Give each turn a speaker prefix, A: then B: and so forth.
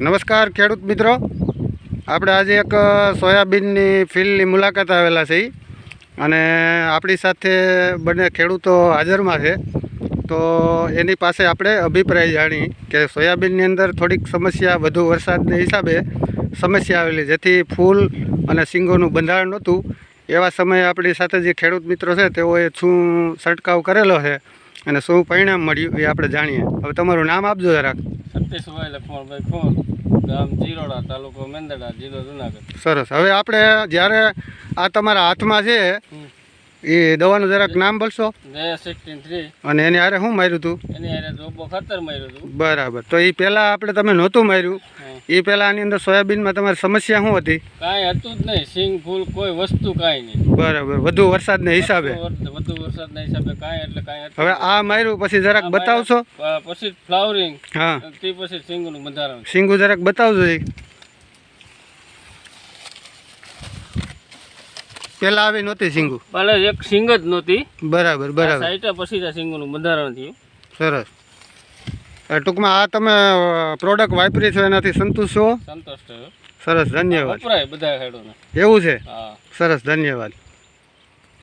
A: નમસ્કાર, ખેડૂત મિત્રો. આપણે આજે એક સોયાબીનની ફિલ્ડની મુલાકાત આવેલા છે અને આપણી સાથે બંને ખેડૂતો હાજરમાં છે. તો એની પાસે આપણે અભિપ્રાય જાણી કે સોયાબીનની અંદર થોડીક સમસ્યા, વધુ વરસાદને હિસાબે સમસ્યા આવેલી. જેથી ફૂલ અને સિંગોનું બંધારણ નહોતું. એવા સમયે આપણી સાથે જે ખેડૂત મિત્રો છે, તેઓએ શું છંટકાવ કરેલો છે અને શું પરિણામ મળ્યું એ આપણે જાણીએ. હવે તમારું નામ આપજો જરાક.
B: સતીશભાઈ લક્ષ્મણભાઈ ખોર ગામ જીરોડા તાલુકો મેંદડા જિલ્લો જુનાગઢ
A: સરસ. હવે આપણે જ્યારે આ તમારા હાથમાં છે એ દવાનું જરાક નામ બોલશો અને એની હારે શું માર્યું હતું
B: એની હારે ખાતર માર્યું હતું
A: બરાબર. તો એ પહેલાં આપણે તમે નહોતું માર્યું. એ પહેલાં આની અંદર સોયાબીનમાં તમારી સમસ્યા શું હતી?
B: કાંઈ હતું જ નહીં. સિંગ ફૂલ કોઈ વસ્તુ કાંઈ નહીં.
A: બરાબર. વધુ વરસાદના હિસાબે?
B: વધુ વરસાદના હિસાબે કાંઈ એટલે કાંઈ
A: હવે આ માર્યું પછી જરાક બતાવશો?
B: પછી ફ્લાવરિંગ
A: હા.
B: તે પછી સિંગનું બંધારણ.
A: સિંગુ જરાક બતાવજો એ. પહેલાં આવી નહોતી સિંગુ?
B: ભલે એક સિંગ જ નહોતી.
A: બરાબર બરાબર.
B: પછી સિંગનું બંધારણ થયું.
A: સરસ. ટૂંકમાં આ તમે પ્રોડક્ટ વાપરી છો એનાથી સંતુષ્ટ છો?
B: સંતોષ
A: સરસ ધન્યવાદ.
B: બધા
A: એવું છે? સરસ ધન્યવાદ.